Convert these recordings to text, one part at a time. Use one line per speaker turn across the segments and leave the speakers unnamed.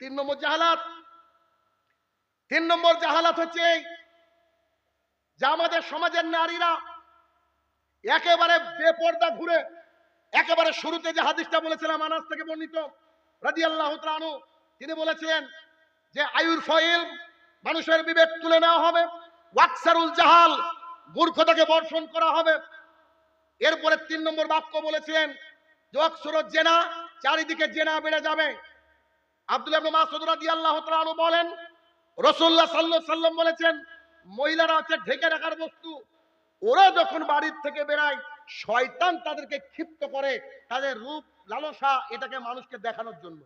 তিন নম্বর জাহালাত। তিন নম্বর জাহালাত হচ্ছে যে আমাদের সমাজের নারীরা একেবারে বেপর্দা ঘুরে, একেবারে শুরুতে যে হাদিসটা বলেছিলাম, আনাস থেকে বর্ণিত রাজি আল্লাহ তিনি বলেছিলেন যে আয়ুর ফয়েল মানুষের বিবেক তুলে নেওয়া হবে, ওয়াকসারুল জাহাল মূর্খতাকে বর্ষণ করা হবে। এরপরে তিন নম্বর বাক্য বলেছিলেন যে অক্সরত জেনা, চারিদিকে জেনা বেড়ে যাবে। আব্দুল ইবনে মাসউদ রাদিয়াল্লাহু তাআলা বলেন, রাসূলুল্লাহ সাল্লাল্লাহু সাল্লাম বলেছেন, মহিলারা হচ্ছে ঢেকে রাখার বস্তু। ওরা যখন বাড়ির থেকে বেরায়, শয়তান তাদেরকে ক্ষিপ্ত করে তাদের রূপ লালসা এটাকে মানুষকে দেখানোর জন্য।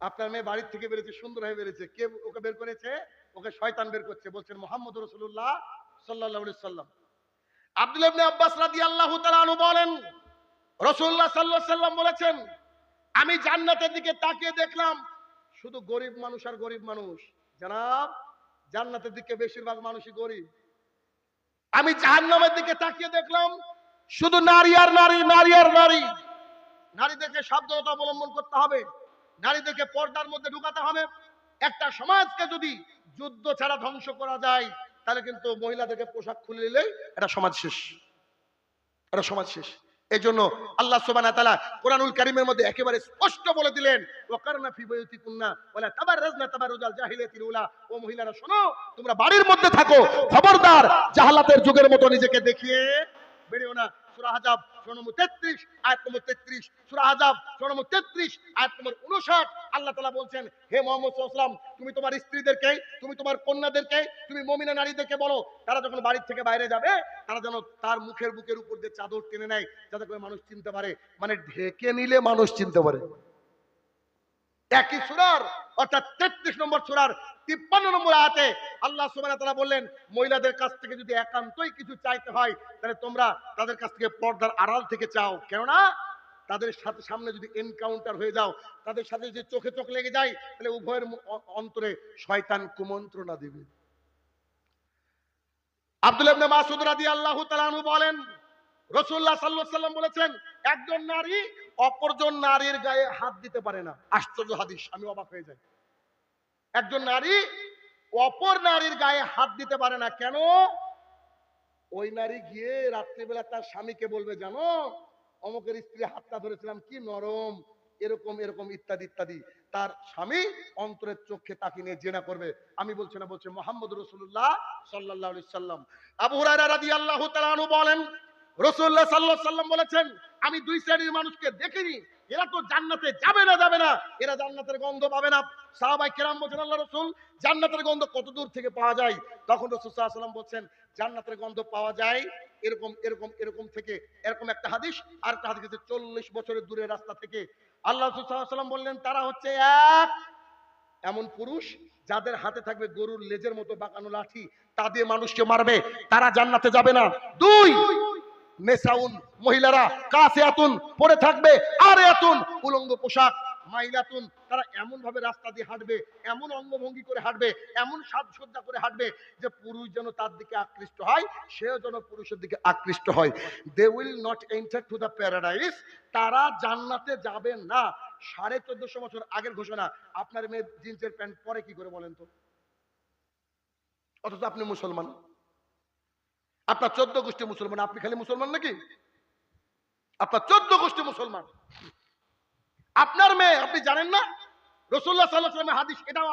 আপনার মেয়ে বাড়ির থেকে বেরিয়েছে, সুন্দর হয়ে বেরিয়েছে, কে ওকে বের করেছে? ওকে শয়তান বের করছে, বলছেন মোহাম্মদ রসুল্লাহ সাল্লাহ সাল্লাম আব্দুল আব্বাস তাআলা আনহু বলেন, রাসূলুল্লাহ সাল্লাল্লাহু আলাইহি সাল্লাম বলেছেন আমি জান্নাতের দিকে তাকিয়ে দেখলাম, শুধু গরিব মানুষ আর গরিব মানুষ। জানাব, জান্নাতের দিকে বেশিরভাগ মানুষই গরিব। আমি জাহান্নামের দিকে তাকিয়ে দেখলাম, শুধু নারী আর নারী নারী আর নারী। নারীদেরকে সাবধানতা অবলম্বন করতে হবে। নারীদেরকে পর্দার মধ্যে ঢুকাতে হবে। একটা সমাজকে যদি যুদ্ধ ছাড়া ধ্বংস করা যায়, তাহলে কিন্তু মহিলাদেরকে পোশাক খুলে নিলেই এটা সমাজ শেষ। এটা সমাজ শেষ। এই জন্য আল্লাহ সুবহানাহু তাআলা কোরআনুল কারীমের মধ্যে একেবারে স্পষ্ট বলে দিলেন ওয়াকারনা ফি বুয়ুতিকুন্না ওয়ালা তাবাররাজনা তাবাররুজাল জাহিলিয়াতিল উলা। ও মহিলারা, শোনো, তোমরা বাড়ির মধ্যে থাকো, খবরদার, জাহালাতের যুগের মতো নিজেকে দেখিয়ে বেরিও না। সূরা হাজাব নম্বর 33 আয়াত নম্বর 33 সূরা হাজাব সূরা নম্বর 33 আয়াত নম্বর 59 আল্লাহ তালা বলছেন, হে মোহাম্মদ সাল্লাম তুমি তোমার স্ত্রীদেরকে, তুমি তোমার কন্যাদেরকে, তুমি মমিনা নারীদেরকে বলো, তারা যখন বাড়ি থেকে বাইরে যাবে, তারা যেন তার মুখের বুকের উপর দিয়ে চাদর টেনে নেয়, যাতে করে মানুষ চিনতে পারে। মানে ঢেকে নিলে মানুষ চিনতে পারে। একই সুরার, অর্থাৎ তেত্রিশ নম্বর সুরার তিপ্পান্ন নম্বর আয়াতে আল্লাহ সুবহানাহু তারা বললেন, মহিলাদের কাছ থেকে যদি একান্তই কিছু চাইতে হয়, তাহলে তোমরা তাদের কাছ থেকে পর্দার আড়াল থেকে চাও। কেননা তাদের সাথে সামনে যদি এনকাউন্টার হয়ে যাও, তাদের সাথে যদি চোখে চোখ লেগে যায়, তাহলে উভয়ের অন্তরে শয়তান কুমন্ত্রণা দেবে। আব্দুল ইবনে মাসউদ রাদিয়াল্লাহু তাআলা আনহু বলেন রাসূলুল্লাহ সাল্লাল্লাহু সাল্লাম বলেছেন, একজন নারী অপরজন নারীর গায়ে হাত দিতে পারে না। আশ্চর্য হাদিস, আমি অবাক হয়ে যাই। একজন নারী অপর নারীর গায়ে হাত দিতে পারে না, কেন? ওই নারী গিয়ে রাত্রিবেলা তার স্বামীকে বলবে, জানো, অমুকের স্ত্রী হাতটা ধরেছিলাম, কি নরম, এরকম এরকম, ইত্যাদি ইত্যাদি। তার স্বামী অন্তরের চোখে তাকিয়ে নিয়ে জেনা করবে। আমি বলছি না, বলছি মোহাম্মদ রসুল্লাহ সাল্লাহ সাল্লাম আবু হুরায়রা রাদিয়াল্লাহু তাআলা বলেন রসুল্লাহ সাল্লাল্লাহু সাল্লাম বলেছেন, আমি দুই শ্রেণির মানুষকে দেখিনি। এরা তো জান্নাতে যাবে না যাবে না। এরা জান্নাতের গন্ধ পাবে না। সাহাবাই কেরাম বলছেন, আল্লাহ রসুল, জান্নাতের গন্ধ কত দূর থেকে পাওয়া যায়? তখন রসুল সাল্লাম বলছেন, জান্নাতের গন্ধ পাওয়া যায় এরকম এরকম এরকম থেকে, এরকম একটা হাদিস, আর একটা হাদিস চল্লিশ বছরের দূরের রাস্তা থেকে। আল্লাহ রসুল সাল্লাম বললেন, তারা হচ্ছে এক এমন পুরুষ যাদের হাতে থাকবে গরুর লেজের মতো বাঁকানো লাঠি, তা দিয়ে মানুষকে মারবে। তারা জান্নাতে যাবে না। দুই নেসাউন মহিলারা কাছে আতুন পরে থাকবে আর এতুন উলঙ্গ পোশাক, মাইলাতুন, তারা এমন ভাবে রাস্তা দিয়ে হাঁটবে, এমন অঙ্গভঙ্গি করে হাঁটবে, এমন সাজসজ্জা করে হাঁটবে যে পুরুষ যেন তার দিকে আকৃষ্ট হয়, সেও যেন পুরুষের দিকে আকৃষ্ট হয়। They will not enter to the paradise তারা জান্নাতে যাবে না। সাড়ে চোদ্দশো বছর আগের ঘোষণা। আপনার মেয়ে জিন্সের প্যান্ট পরে কি করে বলেন তো? অথচ আপনি মুসলমান। আপনার চোদ্দ গোষ্ঠী মুসলমান, আপনি খালি মুসলমান নাকি? আপনার চোদ্দ গোষ্ঠী মুসলমান। আপনার মেয়ে, আপনি জানেন না? রসুল্লাহ সাল্লাহ হাদিস, এটাও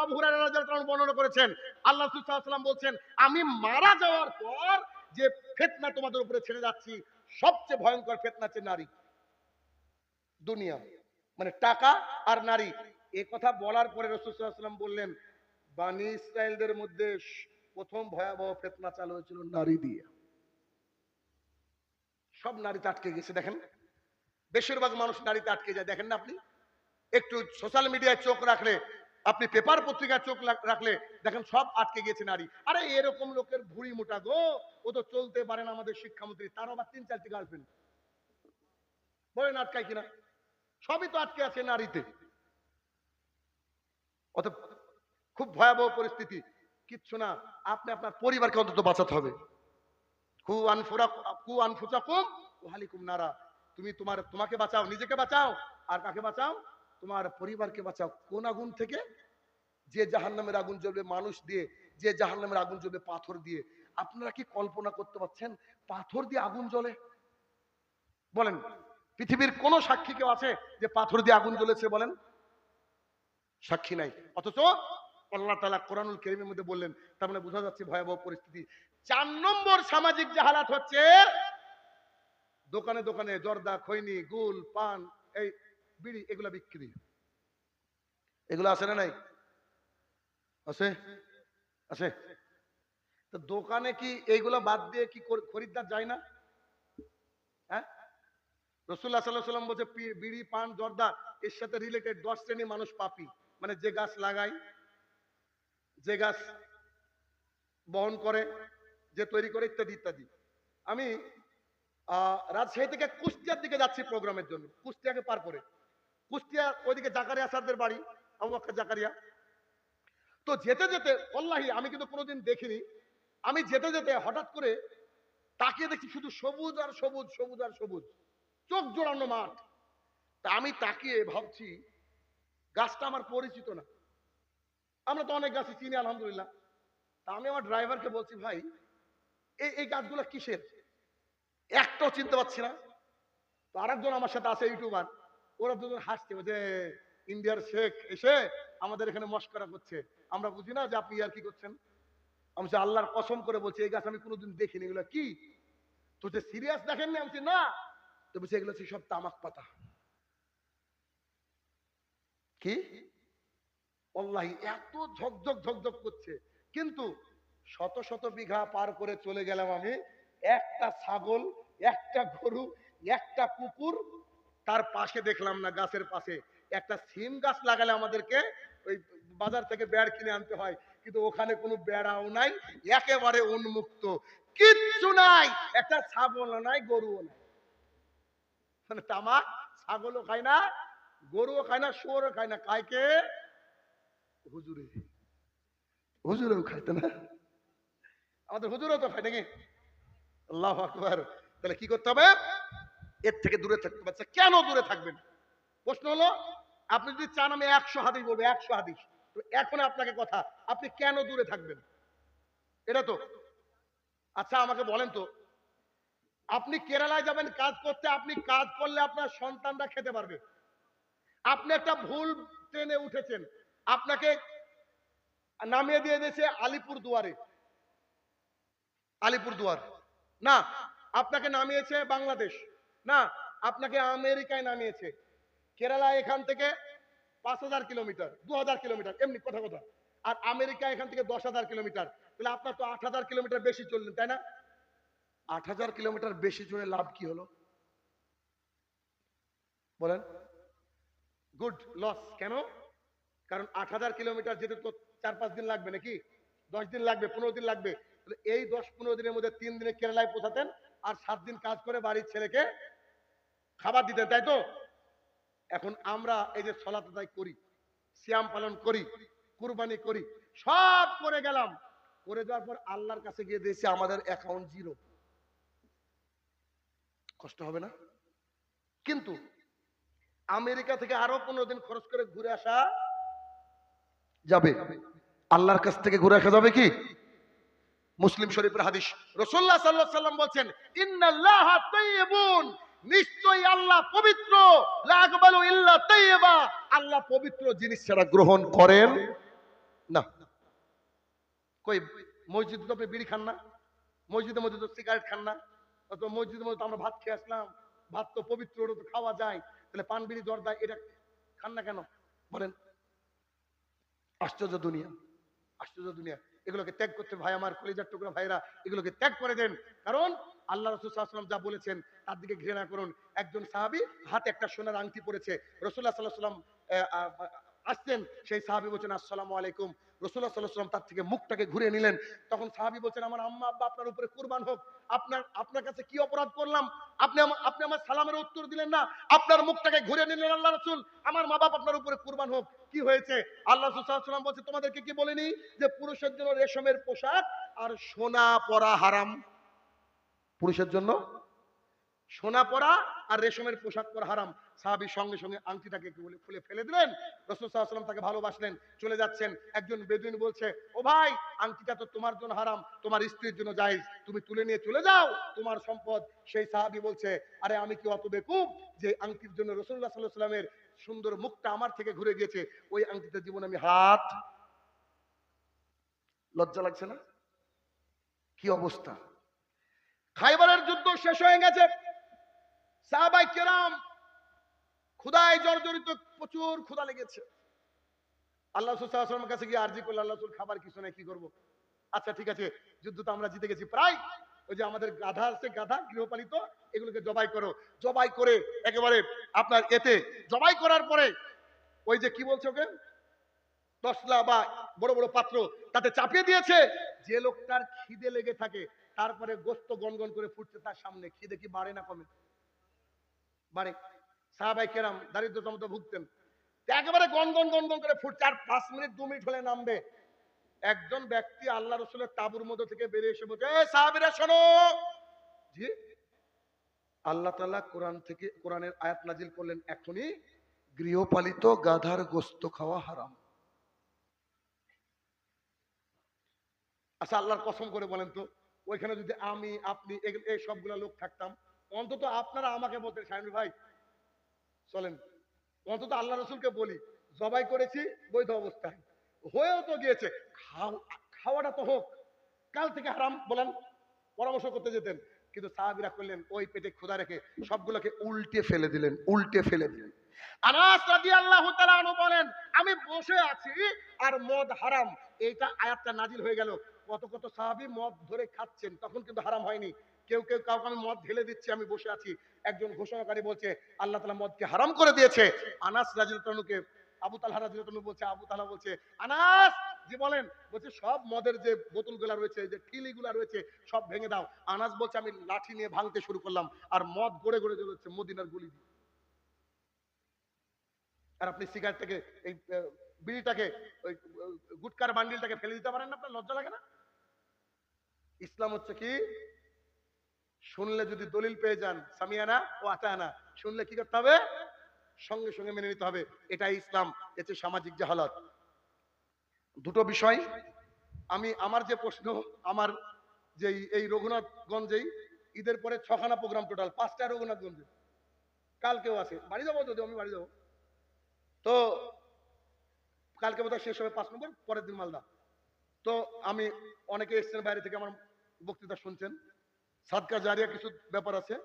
বর্ণনা করেছেন। আল্লাহ সাল্লাম বলছেন, আমি মারা যাওয়ার পর যে ফিতনা তোমাদের উপরে ছেড়ে যাচ্ছি, সবচেয়ে ভয়ঙ্কর ফিতনা হচ্ছে নারী। দুনিয়া মানে টাকা আর নারী। এ কথা বলার পরে বললেন, বানি ইসরায়েলদের মধ্যে প্রথম ভয়াবহ ফেতনা চালু হয়েছিল নারী দিয়ে। সব নারীতে আটকে গেছে, দেখেন। বেশিরভাগ মানুষ নারীতে আটকে যায়, দেখেন না আপনি? একটু সোশ্যাল মিডিয়ায় চোখ রাখলে, আপনি পেপার পত্রিকায় চোখ রাখলে, দেখেন সব আটকে গেছে নারী। আরে এরকম লোকের ভুড়ি মোটা গো, ও তো চলতে পারে না আমাদের শিক্ষামন্ত্রী, তার আবার তিন চারটি গার্লফ্রেন্ড বলেন আটকায় কিনা? সবই তো আটকে আছে নারীতে। অত খুব ভয়াবহ পরিস্থিতি। কিচ্ছু না, আপনি আপনার পরিবারকে অন্তত বাঁচাতে হবে। তুমি তোমার, তোমাকে বাঁচাও, নিজেকে বাঁচাও, আর কাকে বাঁচাও? তোমার পরিবারকে বাঁচাও। কোন আগুন থেকে? যে জাহান্নামের আগুন জ্বলবে মানুষ দিয়ে, যে জাহান্নামের আগুন জ্বলবে পাথর দিয়ে। আপনারা কি কল্পনা করতে পারছেন? পাথর দিয়ে আগুন জ্বলে? বলেন, পৃথিবীর কোন সাক্ষী কেউ আছে যে পাথর দিয়ে আগুন জ্বলেছে বলেন? সাক্ষী নাই। অথচ আল্লাহ তালা কোরআনুল কেরিমের মধ্যে বললেন, তার মানে বোঝা যাচ্ছে ভয়াবহ পরিস্থিতি। চার নম্বর সামাজিক জাহালাত হচ্ছে দোকানে দোকানে জর্দা, খৈনি, গুল, পান, এই বিড়ি, এগুলা বিক্রি। এগুলো আছে না নাই? আছে? আছে। দোকানে কি এইগুলো বাদ দিয়ে কি খরিদ্দার যায় না? হ্যাঁ? রসুল্লাহ সাল্লাহ সাল্লাম বলছে বিড়ি, পান, জর্দা, এর সাথে রিলেটেড দশ শ্রেণির মানুষ পাপি। মানে যে গাছ লাগায়, যে গাছ বহন করে যে তৈরি করে ইত্যাদি ইত্যাদি। আমি রাজশাহী থেকে কুষ্টিয়ার দিকে যাচ্ছি প্রোগ্রামের জন্য, কুষ্টিয়াকে পার করে। কুষ্টিয়া ওইদিকে জাকারিয়া স্যারদের বাড়ি বকর জাকারিয়া। তো যেতে যেতে অল্লাহি আমি কিন্তু কোনোদিন দেখিনি। আমি যেতে যেতে হঠাৎ করে তাকিয়ে দেখছি শুধু সবুজ আর সবুজ সবুজ আর সবুজ, চোখ জোড়ানো মাঠ। তা আমি তাকিয়ে ভাবছি, গাছটা আমার পরিচিত না। আমরা তো অনেক গাছই চিনি, আলহামদুলিল্লাহ। তা আমি আমার ড্রাইভারকে বলছি, ভাই এই এই গাছগুলো কিসের? একটাও চিনতে পারছি না। তো আরেকজন আমার সাথে আছে ইউটিউবার, ওরা দুজন হাসছে যে ইন্ডিয়ার শেখ এসে আমাদের এখানে মস্করা করছে। আমরা বুঝি না যে আপনি আর কি করছেন? আমি আল্লাহর কসম করে বলছি, এই গাছ আমি কোনোদিন দেখিনি। এগুলো কি? তো যে সিরিয়াস দেখেননি? আমি না। তো বলছি, এগুলো সব তামাক পাতা। কি? অল্লাহি এত ঝকঝক ঝকঝক করছে। কিন্তু শত শত বিঘা পার করে চলে গেলাম আমি। একটা ছাগল, একটা গরু, একটা কুকুর, তার পাশে দেখলাম না গাছের পাশে। একটা সিম গাছ লাগালে আমাদেরকে ওই বাজার থেকে বেড় কিনে আনতে হয়, কিন্তু ওখানে কোনো বেড়াও নাই, একেবারে উন্মুক্ত। কিচ্ছু নাই, একটা ছাগল নাই, গরুও নাই। মানে তামাক, ছাগলও খায় না, গরুও খায় না, শুয়োরও খায় না। কাইকে হুজুরে। হুজুরেও খাইতে না। আমাদের হুজুরও তো খায় নাকি? আল্লাহ আকবার। তাহলে কি করতে হবে? এর থেকে দূরে থাকতে পারছে কেন দূরে থাকবেন? প্রশ্ন হলো, আপনি যদি চান আমি একশো হাদিস বলব, একশো হাদিস। তো এখন আপনাকে কথা, আপনি কেন দূরে থাকবেন? এটা তো। আচ্ছা আমাকে বলেন তো, আপনি কেরালায় যাবেন কাজ করতে, আপনি কাজ করলে আপনার সন্তানরা খেতে পারবে। আপনি একটা ভুল ট্রেনে উঠেছেন। আপনাকে নামিয়ে দিয়ে দিয়েছে আলিপুর দুয়ারে আলিপুর দুয়ার না, আপনাকে নামিয়েছে বাংলাদেশ। না, আপনাকে আমেরিকায় নামিয়েছে। কেরালা এখান থেকে পাঁচ হাজার কিলোমিটার, দু হাজার কিলোমিটার, এমনি কথা কথা। আর আমেরিকা এখান থেকে দশ হাজার কিলোমিটার। তাহলে আপনার তো আট হাজার কিলোমিটার বেশি চললেন, তাই না? আট হাজার কিলোমিটার বেশি চলে লাভ কি হলো? বলেন। Good, loss. কেন? কারণ আট হাজার কিলোমিটার যেতে তো চার পাঁচ দিন লাগবে নাকি? দশ দিন লাগবে, পনেরো দিন লাগবে। এই দশ পনেরো দিনের মধ্যে তিন দিনে কেরালায় পৌঁছাতেন আর সাত দিন কাজ করে বাড়ির ছেলেকে খাবার দিতেন, তাই তো? এখন আমরা এই যে সলাত আদায় করি, সিয়াম পালন করি, কুরবানি করি, সব করে গেলাম। করে যাওয়ার পর আল্লাহর কাছে গিয়ে দিয়েছে আমাদের অ্যাকাউন্ট জিরো কষ্ট হবে না? কিন্তু আমেরিকা থেকে আরও পনেরো দিন খরচ করে ঘুরে আসা যাবে। আল্লাহর কাছ থেকে ঘুরে আসা যাবে কি? মুসলিম শরীফের হাদিস। রসুল্লাহ সাল্লাহ সাল্লাম বলছেন, ইন্নাল্লাহ নিশ্চয়ই আল্লাহ পবিত্র। আল্লাহ পবিত্র জিনিস ছাড়া গ্রহণ করেন না। কই, মসজিদ তো বিড়ি খান না? মসজিদের মধ্যে তো সিগারেট খান না? মসজিদের মধ্যে আমরা ভাত খেয়ে আসলাম। ভাত তো পবিত্র, ওটা তো খাওয়া যায়। তাহলে পান বিড়ি জর্দা এটা খান না কেন? বলেন, আশ্চর্য দুনিয়া আশ্চর্য দুনিয়া। এগুলোকে ত্যাগ করতে ভাই, আমার কলিজার টুকরা ভাইরা এগুলোকে ত্যাগ করে দেন। কারণ আল্লাহ রসুল সাল্লাম যা বলেছেন, তার দিকে ঘৃণা করুন। একজন সাহাবি হাতে একটা সোনার আংটি পড়েছে রসুল্লাহ সাল্লাহ সাল্লাম আসছেন সেই সাহাবি বলছেন, আসসালামু আলাইকুম। রসুল্লাহ সাল্লাম তার থেকে মুখটাকে ঘুরিয়ে নিলেন। তখন সাহাবি বলছেন, আমার আম্মা, আব্বা আপনার উপরে কুরবান হোক। আপনার আপনার কাছে কি অপরাধ করলাম? আপনি আপনি আমার সালামের উত্তর দিলেন না। আপনার মুখটাকে ঘুরে নিলেন আল্লাহ রসুল। আমার মা বাপ আপনার উপরে কুরবান হোক। কি হয়েছে? আল্লাহ সাল্লাম বলছে, তোমাদেরকে কি বলেনি যে পুরুষের জন্য রেশমের পোশাক আর সোনা পরা হারাম? পুরুষের জন্য? সোনা পরা আর রেশমের পোশাক পরা হারাম। সাহাবি সঙ্গে সঙ্গে আংটিটাকে কি বলে খুলে ফেলে দিলেন। রসুল সাল্লাম তাকে ভালোবাসলেন, চলে যাচ্ছেন। একজন বেদুইন বলছে, ও ভাই, আংটিটা তো তোমার জন্য হারাম, তোমার স্ত্রীর জন্য জায়েজ, তুমি তুলে নিয়ে চলে যাও, তোমার সম্পদ। সেই সাহাবি বলছে, আরে আমি কি অত বেকুব যে আংটির জন্য রসুল্লাহ সাল্লাহ সাল্লামের সুন্দর মুখটা আমার থেকে ঘুরে গিয়েছে, ওই আংটিটার জীবনে আমি হাত লজ্জা লাগছে না? কি অবস্থা? খাইবারের যুদ্ধ শেষ হয়ে গেছে। সাহাবাই কেরাম ক্ষুদায় জর্জরিত প্রচুর ক্ষুদা লেগেছে। আল্লাহ রসুলের কাছে গিয়ে আর্জি করল আল্লাহ খাবার কিছু নাই, কি করব? আচ্ছা ঠিক আছে, যুদ্ধ তো আমরা জিতে গেছি। প্রায় ওই যে আমাদের গাধা আছে, গাধা, গৃহপালিত, এগুলোকে জবাই করো। জবাই করে একেবারে আপনার এতে জবাই করার পরে ওই যে কি বলছে ওকে? তসলা বা বড় বড় পাত্র তাতে চাপিয়ে দিয়েছে। যে লোকটার খিদে লেগে থাকে, তারপরে গোস্ত গনগন করে ফুটছে তার সামনে। খিদে কি বাড়ে না কমে? বাড়ে। সাহাবাই কেরাম দারিদ্রতার মতো ভুগতেন। তো একেবারে গনগন গনগন করে ফুটছে আর পাঁচ মিনিট, দু মিনিট হলে নামবে। একজন ব্যক্তি আল্লাহ রসুলের তাবুর মধ্যে থেকে বেরিয়ে এসে বলছে "এই সাহাবীরা, শোনো! জি? আল্লাহ তাআলা কোরআন থেকে, কোরআনের আয়াত নাজিল করলেন এখনই, গৃহপালিত গাধার গোস্ত খাওয়া হারাম। আচ্ছা আল্লাহর কসম করে বলেন তো, ওইখানে যদি আমি, আপনি, এই সবগুলো লোক থাকতাম, অন্তত আপনারা আমাকে বলতেন শাহিনুর ভাই চলেন, অন্তত আল্লাহ রসুলকে বলি, জবাই করেছি, বৈধ অবস্থায়। হয়েও তো গিয়েছে খাওয়াটা তো হোক, কাল থেকে হারাম বলেন, পরামর্শ করতে যেতেন। কিন্তু সাহাবিরা করলেন, ওই পেটে ক্ষুধা রেখে সবগুলোকে উল্টে ফেলে দিলেন, উল্টে ফেলে দিলেন। আমি বসে আছি আর মদ হারাম। এইটা আয়াতটা নাজিল হয়ে গেল। কত কত সাহাবী মদ ধরে খাচ্ছেন, তখন কিন্তু হারাম হয়নি। কেউ কেউ কাউকে আমি মদ ঢেলে দিচ্ছি, আমি বসে আছি। একজন ঘোষণাকারী বলছে, আল্লাহ তাআলা মদকে হারাম করে দিয়েছে। আনাস রাদিয়াল্লাহুকে আবু তালহা রাদিয়াল্লাহু বলছে, আবু তালহা বলছে, আনাস! জি বলেন, বলছে, সব মদের যে বোতলগুলা রয়েছে, যে ঠিলিগুলা রয়েছে, সব ভেঙে দাও। আনাস বলছে, আমি লাঠি নিয়ে ভাঙতে শুরু করলাম, আর মদ গড়ে গড়ে জ্বলছে মদিনার গুলি দিয়ে। আর আপনি সিগারেটটাকে, এই বিড়িটাকে, ওই, গুটকার বান্ডিলটাকে ফেলে দিতে পারেন না আপনার, লজ্জা লাগে না? ইসলাম হচ্ছে কি? শুনলে যদি দলিল পেয়ে যান, সামিয়ানা ও আতানা শুনলে কি করতে হবে? সঙ্গে সঙ্গে মেনে নিতে হবে। এটাই ইসলাম, এতে সামাজিক জাহালত। দুটো বিষয়, আমি আমার যে প্রশ্ন, আমার যে এই রঘুনাথগঞ্জেই, ঈদের পরে ছখানা প্রোগ্রাম টোটাল পাঁচটা রঘুনাথগঞ্জে। কালকেও আছে। বাড়ি যাব যদি আমি বাড়ি যাব। তো কালকে বোধহয় শেষ হবে পাঁচ নম্বর, পরের দিন মালদা। তো আমি অনেকে এসছেন বাইরে থেকে, আমার বক্তৃতা শুনছেন। সাদকা জারিয়া কিছু ব্যাপার আছে।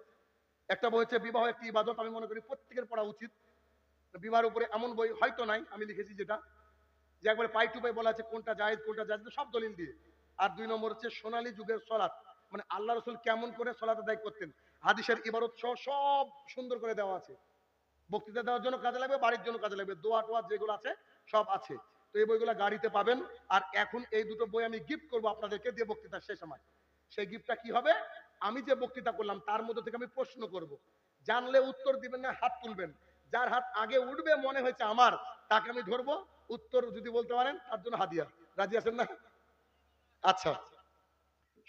একটা বই হচ্ছে বিবাহ, একটি ইবাদত। আমি মনে করি প্রত্যেকের পড়া উচিত। বিবাহের উপরে এমন বই হয়তো নাই, আমি লিখেছি যেটা। যে একবারে পাই টু পাই বলা আছে, কোনটা জায়েজ কোনটা জায়েজ সব দলিল দিয়ে। আর দুই নম্বর হচ্ছে সোনালী যুগের সলাৎ। মানে আল্লাহ রসুল কেমন করে সলাৎ আদায় করতেন। হাদিসের ইবারত সহ সব সুন্দর করে দেওয়া আছে। বক্তৃতা দেওয়ার জন্য কাজে লাগবে, বাড়ির জন্য কাজে লাগবে। দোয়া টোয়া যেগুলো আছে, সব আছে। তো এই বইগুলো গাড়িতে পাবেন। আর এখন এই দুটো বই আমি গিফট করব আপনাদেরকে দিয়ে বক্তৃতা শেষ সময়। সেই গিফটটা কি হবে? আমি যে বক্তৃতা করলাম, তার মধ্যে থেকে আমি প্রশ্ন করব। জানলে উত্তর দিবেন না, হাত তুলবেন। যার হাত আগে উঠবে, মনে হয়েছে আমার, তাকে আমি ধরবো। উত্তর যদি বলতে পারেন, তার জন্য হাদিয়া রাজি আছেন না? আচ্ছা।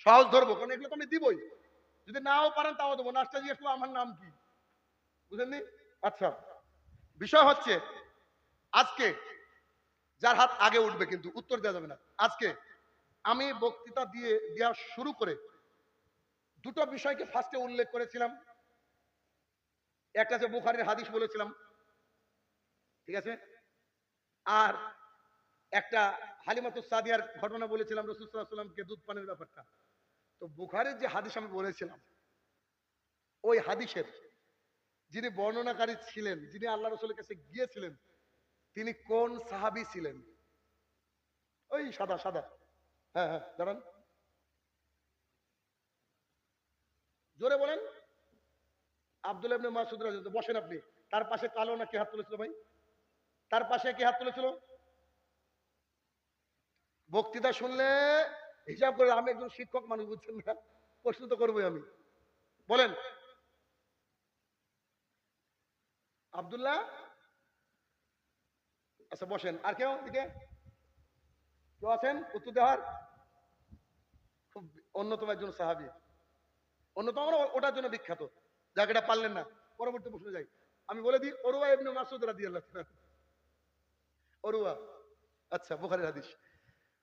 সহজ ধরবো, কারণ এগুলো তো আমি দিবই। যদি নাও পারেন, তাও দেবো। নাচটা জিজ্ঞেস করব, আমার নাম কি? বুঝলেননি আচ্ছা। বিষয় হচ্ছে, আজকে যার হাত আগে উঠবে কিন্তু উত্তর দেওয়া যাবে না। আজকে আমি বক্তৃতা দিয়ে, দেওয়া শুরু করে দুটো বিষয়কে ফার্স্টে উল্লেখ করেছিলাম। একটা যে বুখারির হাদিস বলেছিলাম। ঠিক আছে? আর একটা হালিমাতু সাদিয়ার ঘটনা বলেছিলাম, রসুল সাল্লামকে দুধ পানের ব্যাপারটা। তো বুখারির যে হাদিস আমি বলেছিলাম, ওই হাদিসের যিনি বর্ণনাকারী ছিলেন, যিনি আল্লাহ রসুলের কাছে গিয়েছিলেন, তিনি কোন সাহাবি ছিলেন? ওই সাদা সাদা। হ্যাঁ হ্যাঁ দাঁড়ান। জোরে বলেন। আব্দুল মাসুদ বসেন আপনি। তার পাশে কালো না কে হাত তুলেছিল ভাই? তার পাশে কে হাত তুলেছিল? বক্তৃতা শুনলে হিসাব করে, আমি একজন শিক্ষক মানুষ, বুঝছেন না? প্রশ্ন তো করবোই আমি। বলেন। আব্দুল্লাহ? আচ্ছা বসেন। আর কেউ দিকে কেউ আছেন? উত্তর দেওয়ার? খুব অন্যতম একজন সাহাবি। অন্যতম ওটার জন্য বিখ্যাত। যাকে, এটা পারলেন না। পরবর্তী প্রশ্নে যাই। আমি বলে দিই, অরুয়া ইবনে মাসুদ রাদিয়াল্লাহু অরুয়া আচ্ছা বুখারীর হাদিস।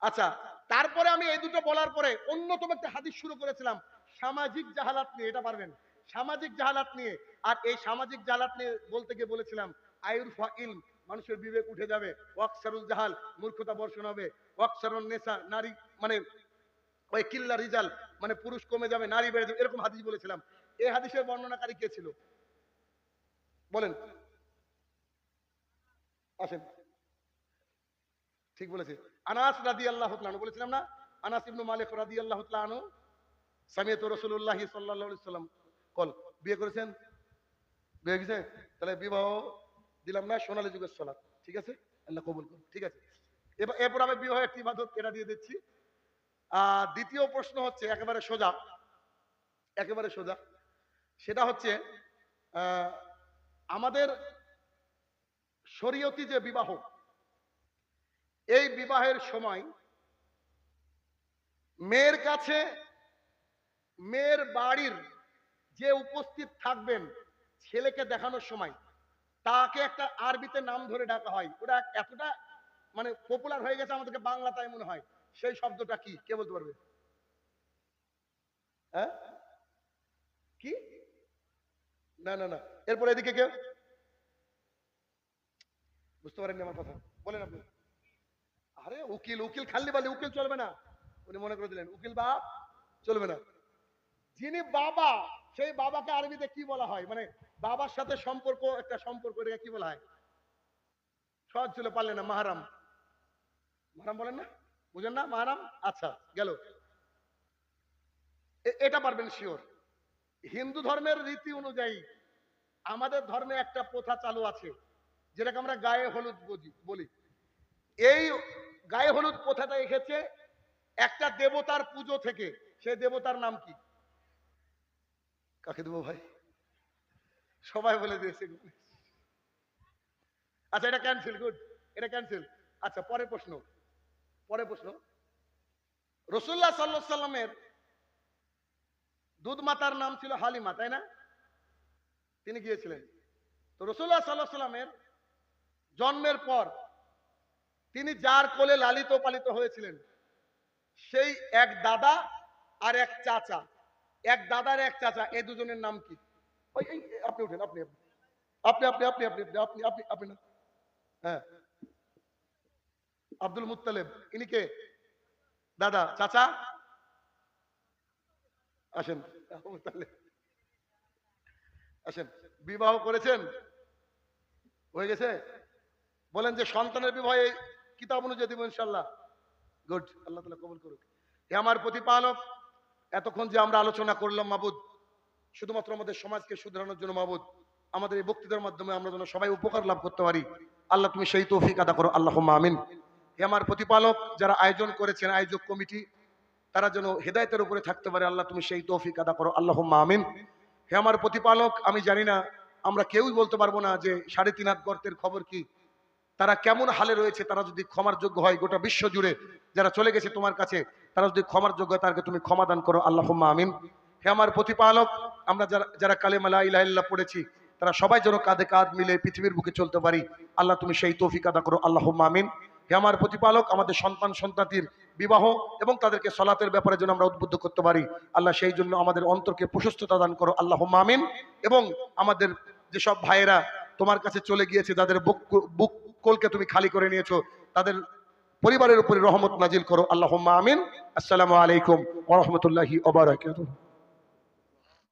আচ্ছা তারপরে আমি এই দুটো বলার পরে অন্যতম একটা হাদিস শুরু করেছিলাম, সামাজিক জাহালাত নিয়ে, এটা পারবেন? সামাজিক জাহালাত নিয়ে। আর এই সামাজিক জাহালাত নিয়ে বলতে গিয়ে বলেছিলাম, আয়ুর ইলম, মানুষের বিবেক উঠে যাবে। ওয়াকসারুল জাহাল, মূর্খতা বর্ষণ হবে। ওয়াকসারুল নেশা নারী মানে ওই কিল্লা মানে পুরুষ কমে যাবে, নারী বেড়ে যাবে, এরকম হাদিস বলেছিলাম। এই হাদিসের বর্ণনাকারী কে ছিল? বলেন। আসেন। ঠিক বলেছে। আনাস রাদি আল্লাহ বলেছিলাম না? আনাস ইবনু মালিক রাদি আল্লাহ আনু রসুল্লাহ সাল্লাহ সাল্লাম কল, বিয়ে করেছেন? বিয়ে গেছে তাহলে বিবাহ দিলাম না, সোনালী যুগের সলাৎ। ঠিক আছে? আল্লাহ কবুল ঠিক আছে? এবার এরপর আমি বিবাহ একটি এটা দিয়ে দিচ্ছি। দ্বিতীয় প্রশ্ন হচ্ছে একেবারে সোজা। একেবারে সোজা। সেটা হচ্ছে আমাদের শরীয়তি যে বিবাহ, এই বিবাহের সময় মেয়ের কাছে মেয়ের বাড়ির যে উপস্থিত থাকবেন ছেলেকে দেখানোর সময়, তাকে একটা আরবিতে নাম ধরে ডাকা হয়। ওটা এতটা মানে পপুলার হয়ে গেছে আমাদেরকে বাংলা তাই মনে হয়। সেই শব্দটা কি? কে বলতে পারবে? হ্যাঁ? কি? না না না। এরপর এদিকে কেউ বুঝতে পারেননি আমার কথা। বলেন আপনি। আরে, উকিল উকিল খাল্লি বালি, উকিল চলবে না। উনি মনে করে দিলেন, উকিল বাপ চলবে না। যিনি বাবা, সেই বাবাকে আরবিতে কি বলা হয়? মানে বাবার সাথে সম্পর্ক, একটা সম্পর্ক, এটাকে কি বলা হয়? সহজ ছিল, পারলেন না, মাহারাম। মাহারাম বলেন না? বুঝেন না মাহারাম আচ্ছা গেল। এটা পারবেন শিওর। হিন্দু ধর্মের রীতি অনুযায়ী আমাদের ধর্মে একটা প্রথা চালু আছে, যেটাকে আমরা গায়ে হলুদ বলি। এই গায়ে হলুদ প্রথাটা এসেছে একটা দেবতার পুজো থেকে। সে দেবতার নাম কি? কাকে দেবো ভাই? সবাই বলে দিয়েছে। আচ্ছা এটা ক্যান্সেল গুড এটা ক্যান্সেল আচ্ছা পরের প্রশ্ন। পরের প্রশ্ন। রসুল্লাহ সাল্লাহ সাল্লামের দুধ মাতার নাম ছিল হালিমা, তাই না? তিনি গিয়েছিলেন। তো রসুল্লাহ সাল্লাহ সাল্লামের জন্মের পর তিনি যার কোলে লালিত পালিত হয়েছিলেন, সেই এক দাদা আর এক চাচা। এক দাদার এক চাচা এই দুজনের নাম কি? আপনি উঠেন আপনি আপনি আপনি আপনি আপনি আপনি আপনি আপনি আপনি হ্যাঁ। আব্দুল মুত্তালেব, ইনি কে? দাদা, চাচা? আসেন আসেন, বিবাহ করেছেন? হয়ে গেছে? বলেন যে সন্তানের বিবাহে কিতাব অনুযায়ী দিব ইনশাল্লাহ গুড, আল্লাহ তালা কবুল করুক। হে আমার প্রতিপালক, এতক্ষণ যে আমরা আলোচনা করলাম মাবুদ, শুধুমাত্র আমাদের সমাজকে শুধরানোর জন্য মাবুদ, আমাদের এই বক্তৃতার মাধ্যমে আমরা যেন সবাই উপকার লাভ করতে পারি। আল্লাহ তুমি সেই তৌফিক আদা করো। আল্লাহ আমিন। হে আমার প্রতিপালক যারা আয়োজন করেছেন, আয়োজক কমিটি, তারা যেন হেদায়তের উপরে থাকতে পারে। আল্লাহ তুমি সেই তৌফিক আদা করো। আল্লাহ আমিন। হে আমার প্রতিপালক, আমি জানি না, আমরা কেউই বলতে পারব না যে সাড়ে তিন হাত গর্তের খবর কি। তারা কেমন হালে রয়েছে, তারা যদি ক্ষমার যোগ্য হয়, গোটা বিশ্ব জুড়ে যারা চলে গেছে তোমার কাছে, তারা যদি ক্ষমার যোগ্য হয়, তাদেরকে তুমি ক্ষমা দান করো। আল্লাহ আমিন। হে আমার প্রতিপালক, আমরা যারা যারা কালেমালা ইলাহিল্লাহ পড়েছি, তারা সবাই যেন কাঁধে কাঁধ মিলে পৃথিবীর বুকে চলতে পারি। আল্লাহ তুমি সেই তৌফিক আদা করো। আল্লাহ আমিন। হে আমার প্রতিপালক, আমাদের সন্তান, সন্তাতির বিবাহ এবং তাদেরকে সলাতের ব্যাপারে যেন আমরা উদ্বুদ্ধ করতে পারি। আল্লাহ সেই জন্য আমাদের অন্তরকে প্রশস্ততা দান করো। আল্লাহ মামিন এবং আমাদের যেসব ভাইয়েরা তোমার কাছে চলে গিয়েছে যাদের বুক বুক কোলকে তুমি খালি করে নিয়েছো, তাদের পরিবারের উপরে রহমত নাজিল করো। আল্লাহ আমিন। আসসালামু আলাইকুম ওরহমতুল্লাহি ওবারাকাতুহু